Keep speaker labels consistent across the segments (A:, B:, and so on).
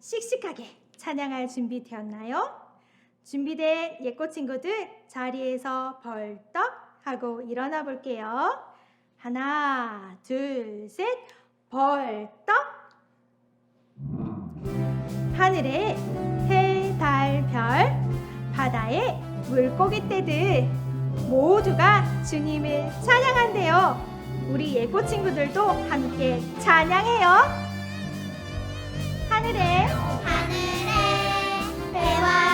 A: 씩씩하게 찬양할 준비 되었나요? 준비된 예꼬 친구들 자리에서 벌떡 하고 일어나 볼게요. 하나, 둘, 셋, 벌떡. 하늘에 해, 달, 별, 바다에 물고기 떼들 모두가 주님을 찬양한대요. 우리 예고 친구들도 함께 찬양해요. 하늘에.
B: 하늘에. 배와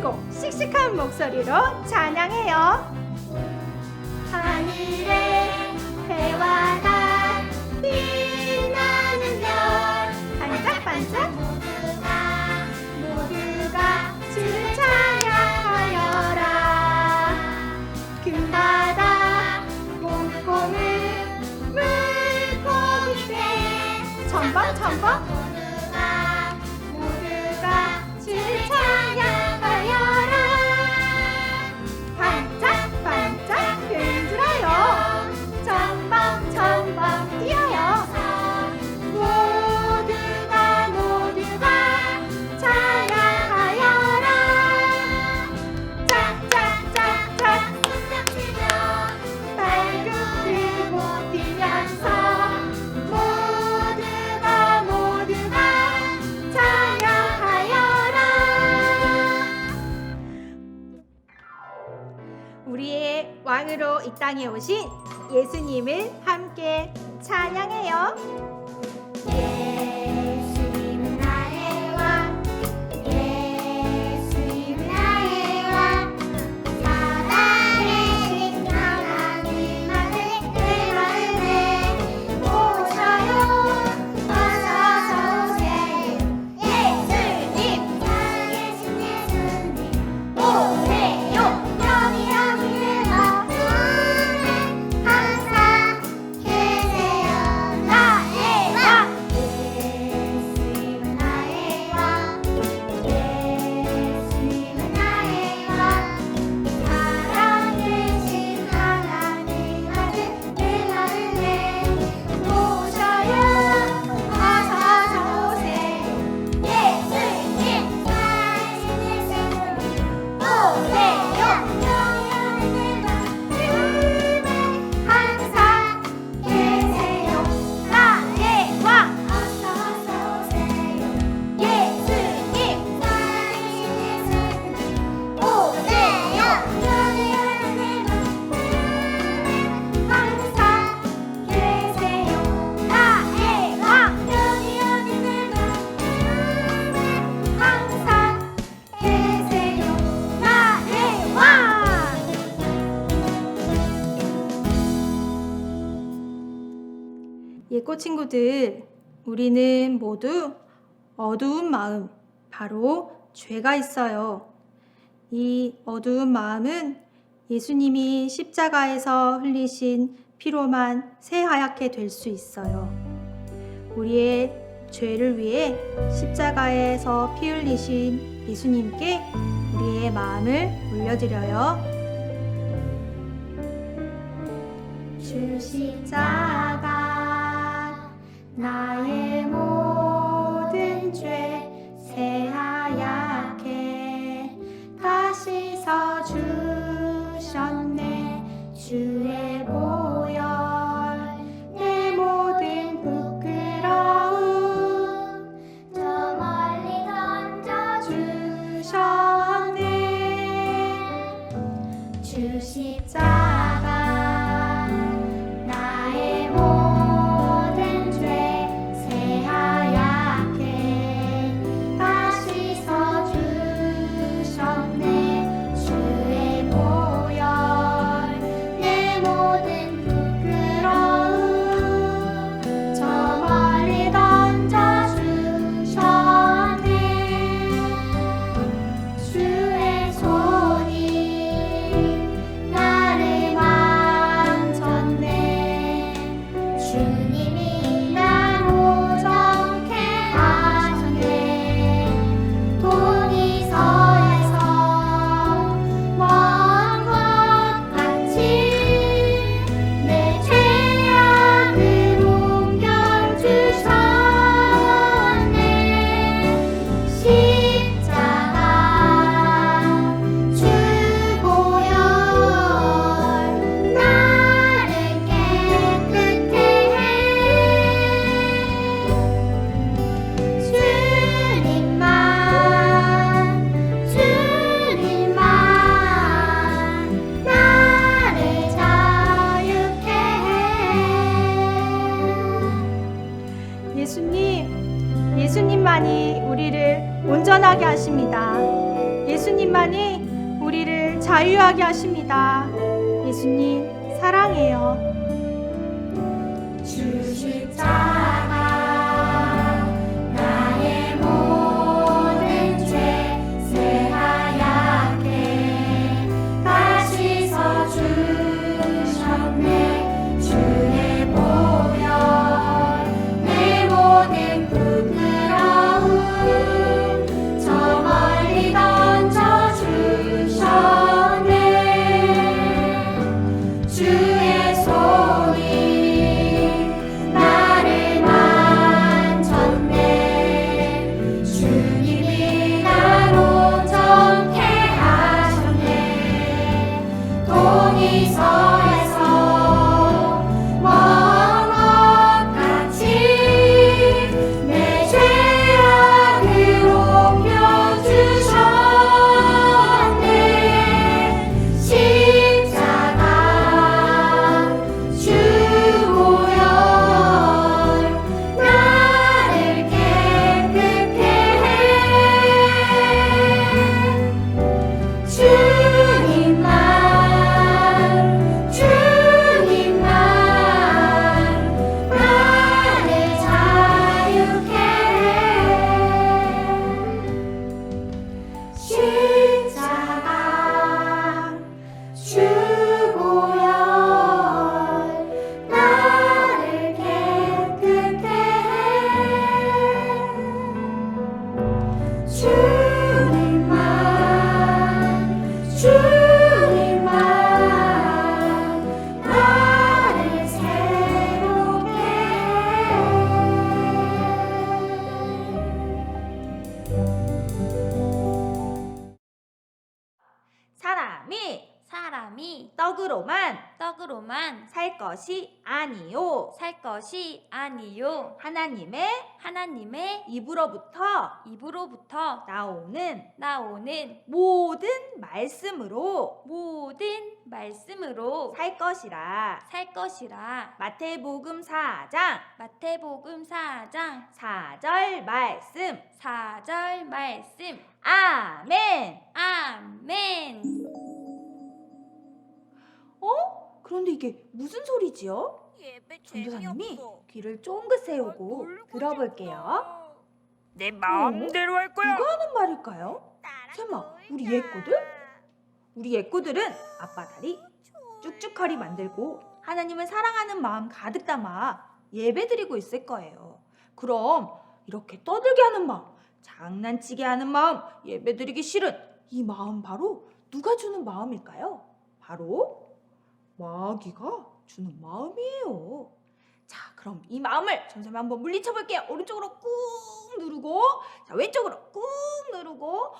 A: 더 크고 씩씩한 목소리로 찬양해요.
B: 하늘에 해와 달 빛나는 별. 반짝반짝. 모두가 모두가 주를 찬양하여라. 금바다 고물고물 물고기들 첨벙첨벙
A: 예꼬 친구들, 우리는 모두 어두운 마음, 바로 죄가 있어요. 이 어두운 마음은 예수님이 십자가에서 흘리신 피로만 새하얗게 될 수 있어요. 우리의 죄를 위해 십자가에서 피 흘리신 예수님께 우리의 마음을 올려드려요.
B: 주 십자가 나의 모든 죄 새하얗
C: 살 것이 아니요.
D: 살 것이 아니요.
C: 하나님의
D: 하나님의
C: 입으로부터
D: 입으로부터
C: 나오는
D: 나오는
C: 모든 말씀으로
D: 모든 말씀으로
C: 살 것이라.
D: 살 것이라.
C: 마태복음 4장
D: 마태복음 4장
C: 4절 말씀.
D: 4절 말씀.
C: 아멘.
D: 아멘.
C: 어? 그런데 이게 무슨 소리지요? 전도사님이 귀를 쫑긋 세우고 들어볼게요.
E: 내 마음대로 할 거야.
C: 누가 하는 말일까요? 설마 우리 예꼬들? 우리 예꼬들은 아빠 다리 쭉쭉허리 만들고 하나님을 사랑하는 마음 가득 담아 예배 드리고 있을 거예요. 그럼 이렇게 떠들게 하는 마음, 장난치게 하는 마음, 예배 드리기 싫은 이 마음 바로 누가 주는 마음일까요? 바로 마귀가 주는 마음이에요. 자, 그럼 이 마음을 전선생님 한번 물리쳐 볼게요. 오른쪽으로 꾹 누르고, 자, 왼쪽으로 꾹 누르고,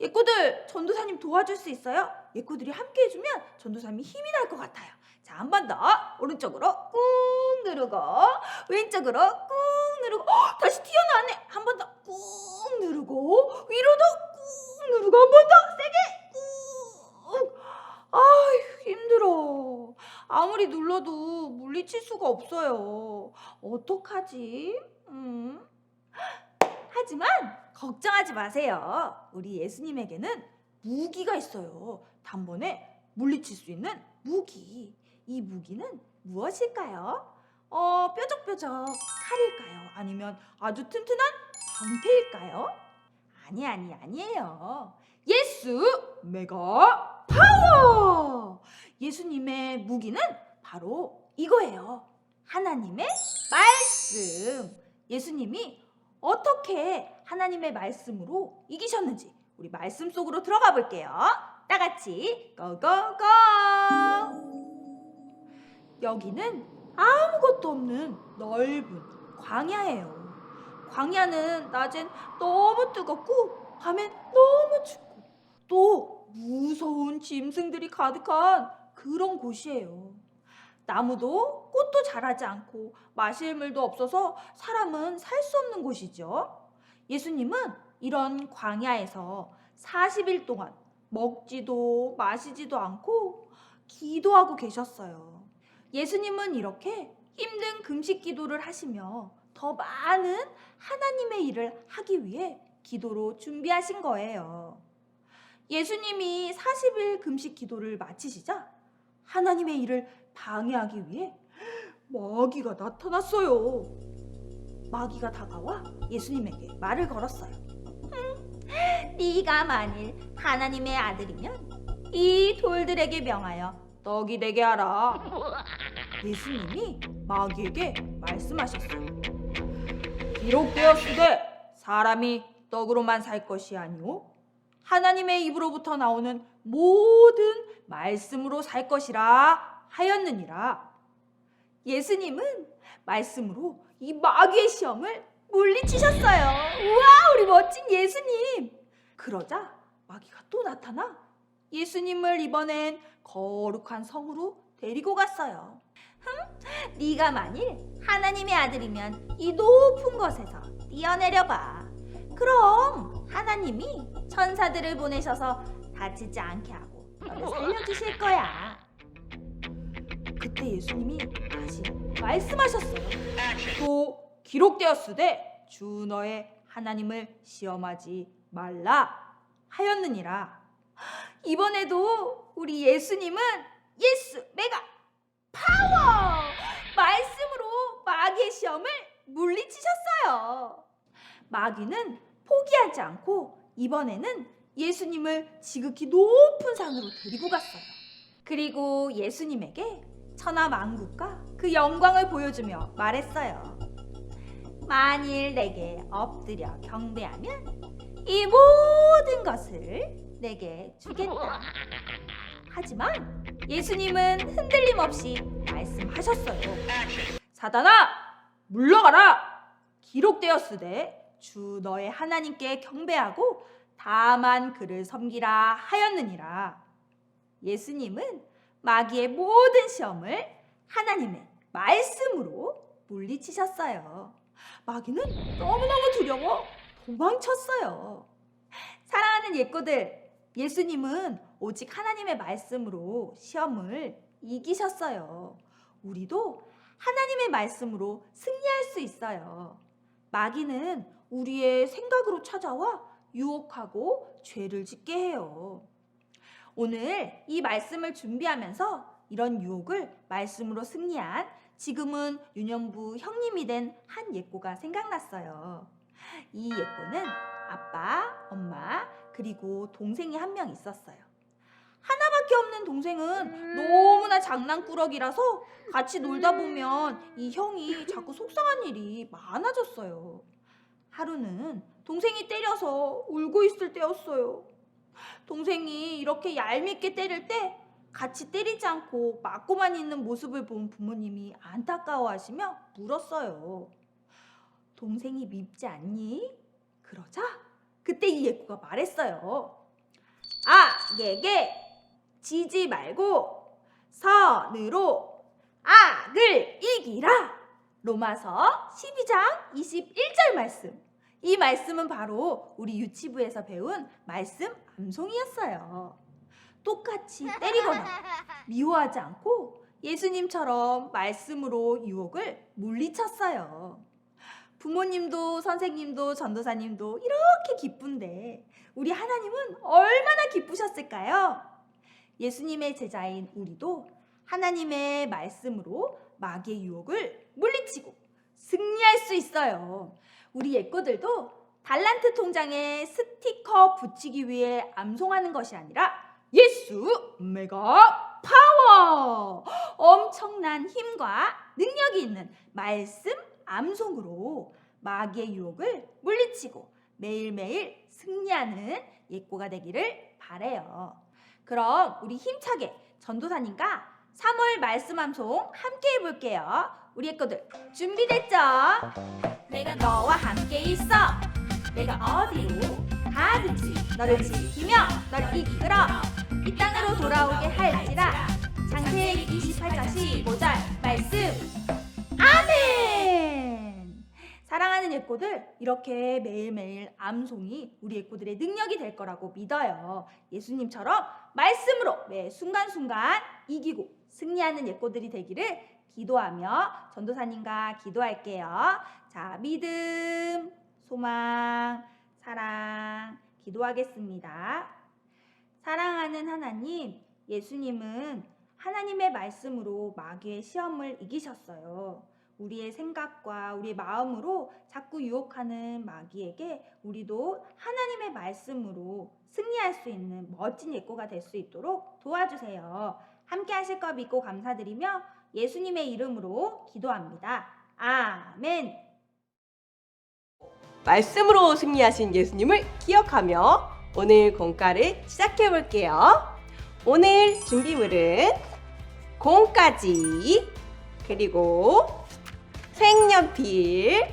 C: 예꼬들 전도사님 도와줄 수 있어요? 예꼬들이 함께 해주면 전도사님이 힘이 날 것 같아요. 자, 한 번 더. 오른쪽으로 꾹 누르고, 왼쪽으로 꾹 누르고, 어, 다시 튀어나왔네. 한 번 더 꾹 누르고, 위로도 꾹 누르고, 한 번 더 세게 꾹. 아휴, 힘들어. 아무리 눌러도 물리칠 수가 없어요. 어떡하지? 음. 하지만 걱정하지 마세요. 우리 예수님에게는 무기가 있어요. 단번에 물리칠 수 있는 무기. 이 무기는 무엇일까요? 어, 뾰족뾰족 칼일까요? 아니면 아주 튼튼한 방패일까요? 아니, 아니, 아니에요. 예수 메가 파워! 예수님의 무기는 바로 이거예요. 하나님의 말씀. 예수님이 어떻게 하나님의 말씀으로 이기셨는지 우리 말씀 속으로 들어가 볼게요. 다 같이 고고고! 여기는 아무것도 없는 넓은 광야예요. 광야는 낮엔 너무 뜨겁고 밤엔 너무 춥고 또 무서운 짐승들이 가득한 그런 곳이에요. 나무도 꽃도 자라지 않고 마실 물도 없어서 사람은 살 수 없는 곳이죠. 예수님은 이런 광야에서 40일 동안 먹지도 마시지도 않고 기도하고 계셨어요. 예수님은 이렇게 힘든 금식 기도를 하시며 더 많은 하나님의 일을 하기 위해 기도로 준비하신 거예요. 예수님이 40일 금식 기도를 마치시자 하나님의 일을 방해하기 위해 마귀가 나타났어요. 마귀가 다가와 예수님에게 말을 걸었어요. "흠, 네가 만일 하나님의 아들이면 이 돌들에게 명하여 떡이 되게 하라. 예수님이 마귀에게 말씀하셨어요. 기록되었으되 사람이 떡으로만 살 것이 아니오 하나님의 입으로부터 나오는 모든 말씀으로 살 것이라 하였느니라. 예수님은 말씀으로 이 마귀의 시험을 물리치셨어요. 우와, 우리 멋진 예수님. 그러자 마귀가 또 나타나 예수님을 이번엔 거룩한 성으로 데리고 갔어요. 흠, 네가 만일 하나님의 아들이면 이 높은 곳에서 뛰어내려 봐. 그럼 하나님이 천사들을 보내셔서 다치지 않게 하고 너를 살려주실 거야. 그때 예수님이 다시 말씀하셨어요. 또 기록되었으되 주 너의 하나님을 시험하지 말라 하였느니라. 이번에도 우리 예수님은 예수 메가 파워 말씀으로 마귀의 시험을 물리치셨어요. 마귀는 포기하지 않고 이번에는 예수님을 지극히 높은 산으로 데리고 갔어요. 그리고 예수님에게 천하 만국과 그 영광을 보여주며 말했어요. 만일 내게 엎드려 경배하면 이 모든 것을 내게 주겠다. 하지만 예수님은 흔들림 없이 말씀하셨어요. 사단아, 물러가라! 기록되었으되 주 너의 하나님께 경배하고 다만 그를 섬기라 하였느니라. 예수님은 마귀의 모든 시험을 하나님의 말씀으로 물리치셨어요. 마귀는 너무너무 두려워 도망쳤어요. 사랑하는 예꼬들, 예수님은 오직 하나님의 말씀으로 시험을 이기셨어요. 우리도 하나님의 말씀으로 승리할 수 있어요. 마귀는 우리의 생각으로 찾아와 유혹하고 죄를 짓게 해요. 오늘 이 말씀을 준비하면서 이런 유혹을 말씀으로 승리한 지금은 유년부 형님이 된 한 예꼬가 생각났어요. 이 예꼬는 아빠, 엄마, 그리고 동생이 한 명 있었어요. 하나밖에 없는 동생은 너무나 장난꾸러기라서 같이 놀다 보면 이 형이 자꾸 속상한 일이 많아졌어요. 하루는 동생이 때려서 울고 있을 때였어요. 동생이 이렇게 얄밉게 때릴 때 같이 때리지 않고 맞고만 있는 모습을 본 부모님이 안타까워하시며 물었어요. 동생이 밉지 않니? 그러자 그때 이 예꾸가 말했어요. 아, 예게 지지 말고 선으로 악을 이기라. 로마서 12장 21절 말씀. 이 말씀은 바로 우리 유치부에서 배운 말씀 암송이었어요. 똑같이 때리거나 미워하지 않고 예수님처럼 말씀으로 유혹을 물리쳤어요. 부모님도 선생님도 전도사님도 이렇게 기쁜데 우리 하나님은 얼마나 기쁘셨을까요? 예수님의 제자인 우리도 하나님의 말씀으로 마귀의 유혹을 물리치고 승리할 수 있어요. 우리 예꼬들도 달란트 통장에 스티커 붙이기 위해 암송하는 것이 아니라 예수 메가 파워! 엄청난 힘과 능력이 있는 말씀 암송으로 마귀의 유혹을 물리치고 매일매일 승리하는 예꼬가 되기를 바래요. 그럼 우리 힘차게 전도사님과 3월 말씀 암송 함께 해볼게요. 우리 예꼬들 준비됐죠? 내가 너와 함께 있어. 내가 어디로 가든지 너를 지키며 너를 이끌어 이 땅으로 돌아오게 할지라. 창세기 28장 15절 말씀. 아멘. 사랑하는 예꼬들 이렇게 매일매일 암송이 우리 예꼬들의 능력이 될 거라고 믿어요. 예수님처럼 말씀으로 매 순간순간 이기고 승리하는 예꼬들이 되기를 기도하며 전도사님과 기도할게요. 자, 믿음, 소망, 사랑, 기도하겠습니다. 사랑하는 하나님, 예수님은 하나님의 말씀으로 마귀의 시험을 이기셨어요. 우리의 생각과 우리의 마음으로 자꾸 유혹하는 마귀에게 우리도 하나님의 말씀으로 승리할 수 있는 멋진 예꼬가 될 수 있도록 도와주세요. 함께 하실 거 믿고 감사드리며 예수님의 이름으로 기도합니다. 아멘.
F: 말씀으로 승리하신 예수님을 기억하며 오늘 공과를 시작해 볼게요. 오늘 준비물은 공까지 그리고 색연필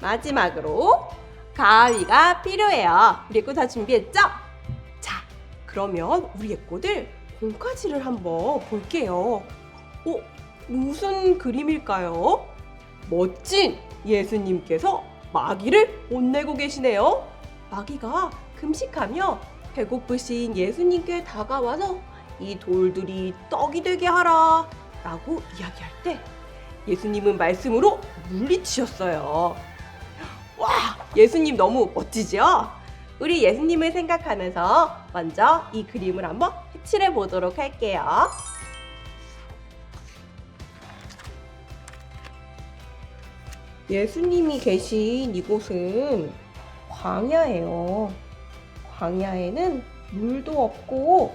F: 마지막으로 가위가 필요해요. 우리 예꼬 다 준비했죠? 자, 그러면 우리 예꼬들 공까지를 한번 볼게요. 어, 무슨 그림일까요? 멋진 예수님께서 마귀를 혼내고 계시네요. 마귀가 금식하며 배고프신 예수님께 다가와서 이 돌들이 떡이 되게 하라 라고 이야기할 때 예수님은 말씀으로 물리치셨어요. 와, 예수님 너무 멋지죠? 우리 예수님을 생각하면서 먼저 이 그림을 한번 색칠해 보도록 할게요. 예수님이 계신 이곳은 광야예요. 광야에는 물도 없고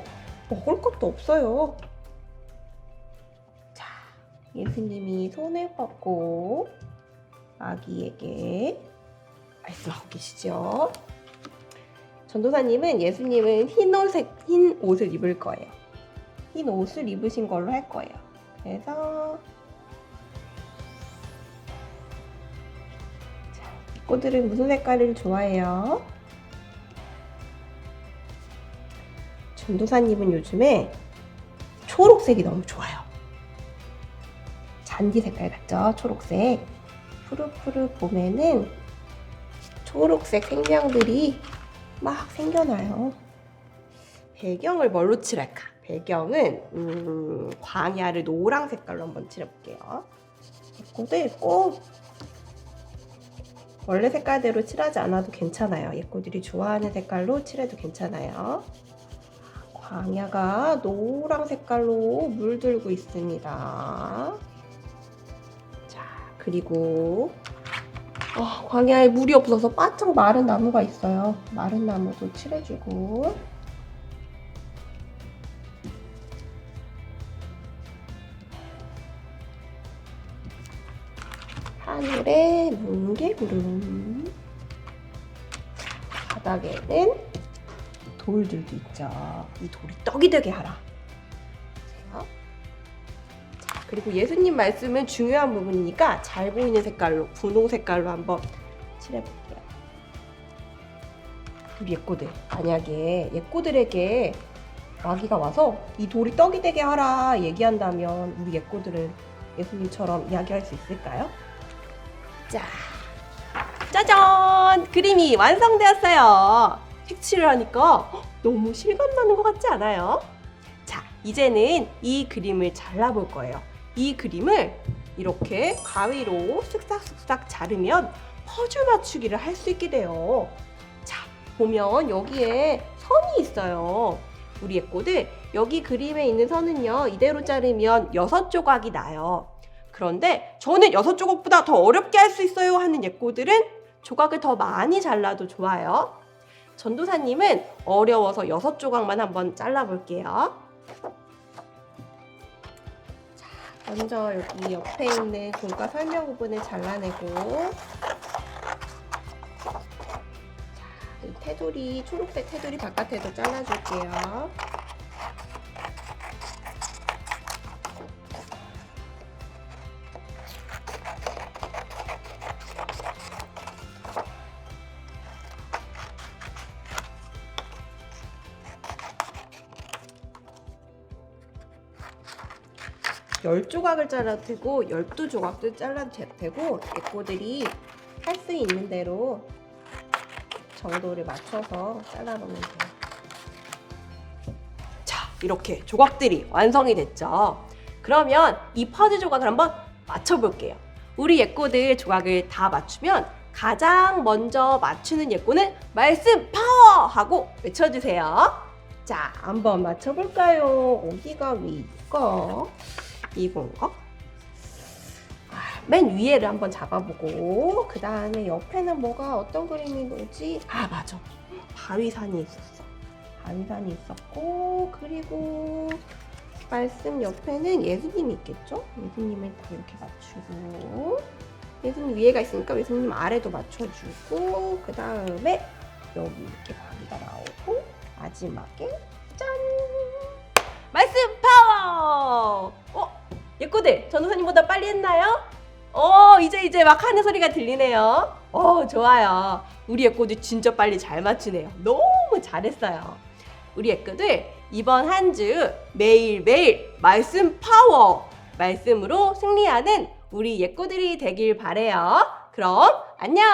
F: 먹을 것도 없어요. 자, 예수님이 손을 뻗고 아기에게 말씀하고 계시죠. 전도사님은 예수님은 흰 옷을, 흰 옷을 입을 거예요. 흰 옷을 입으신 걸로 할 거예요. 그래서 꽃들은 무슨 색깔을 좋아해요? 전도사님은 요즘에 초록색이 너무 좋아요. 잔디 색깔 같죠? 초록색. 푸르푸르 봄에는 초록색 생명들이 막 생겨나요. 배경을 뭘로 칠할까? 배경은 음, 광야를 노랑 색깔로 한번 칠해볼게요. 꽃들 꼭 원래 색깔대로 칠하지 않아도 괜찮아요. 예꼬들이 좋아하는 색깔로 칠해도 괜찮아요. 광야가 노랑 색깔로 물들고 있습니다. 자, 그리고 어, 광야에 물이 없어서 바짝 마른 나무가 있어요. 마른 나무도 칠해주고 하늘에 뭉게구름 바닥에는 돌들도 있죠. 이 돌이 떡이 되게 하라. 자, 자, 그리고 예수님 말씀은 중요한 부분이니까 잘 보이는 색깔로 분홍 색깔로 한번 칠해볼게요. 우리 예꼬들 만약에 예꼬들에게 마귀가 와서 이 돌이 떡이 되게 하라 얘기한다면 우리 예꼬들은 예수님처럼 이야기할 수 있을까요? 자, 짜잔! 그림이 완성되었어요. 색칠을 하니까 헉, 너무 실감 나는 것 같지 않아요? 자, 이제는 이 그림을 잘라볼 거예요. 이 그림을 이렇게 가위로 쓱싹쓱싹 자르면 퍼즐 맞추기를 할 수 있게 돼요. 자, 보면 여기에 선이 있어요. 우리 예꼬들 여기 그림에 있는 선은요 이대로 자르면 여섯 조각이 나요. 그런데 저는 여섯 조각보다 더 어렵게 할 수 있어요 하는 예꼬들은 조각을 더 많이 잘라도 좋아요. 전도사님은 어려워서 여섯 조각만 한번 잘라볼게요. 자, 먼저 여기 옆에 있는 공과 설명 부분을 잘라내고 자, 이 테두리, 초록색 테두리 바깥에도 잘라줄게요. 열 조각을 잘라도 되고 열두 조각도 잘라도 되- 되고 예꼬들이 할 수 있는 대로 정도를 맞춰서 잘라놓으면 돼요. 자, 이렇게 조각들이 완성이 됐죠. 그러면 이 퍼즐 조각을 한번 맞춰볼게요. 우리 예꼬들 조각을 다 맞추면 가장 먼저 맞추는 예꼬는 말씀 파워! 하고 외쳐주세요. 자, 한번 맞춰볼까요? 어디가 위일까? 이건가? 아, 맨 위에를 한번 잡아보고 그 다음에 옆에는 뭐가 어떤 그림이 오지? 아 맞아 바위산이 있었어 바위산이 있었고 그리고 말씀 옆에는 예수님이 있겠죠? 예수님을 다 이렇게 맞추고 예수님 위에가 있으니까 예수님 아래도 맞춰주고 그 다음에 여기 이렇게 바위가 나오고 마지막에 짠 말씀 파워 어? 예꼬들 전도사님보다 빨리 했나요? 어 이제 이제 막 하는 소리가 들리네요. 어 좋아요. 우리 예꼬들 진짜 빨리 잘 맞추네요. 너무 잘했어요. 우리 예꼬들 이번 한 주 매일매일 말씀 파워 말씀으로 승리하는 우리 예꼬들이 되길 바래요. 그럼 안녕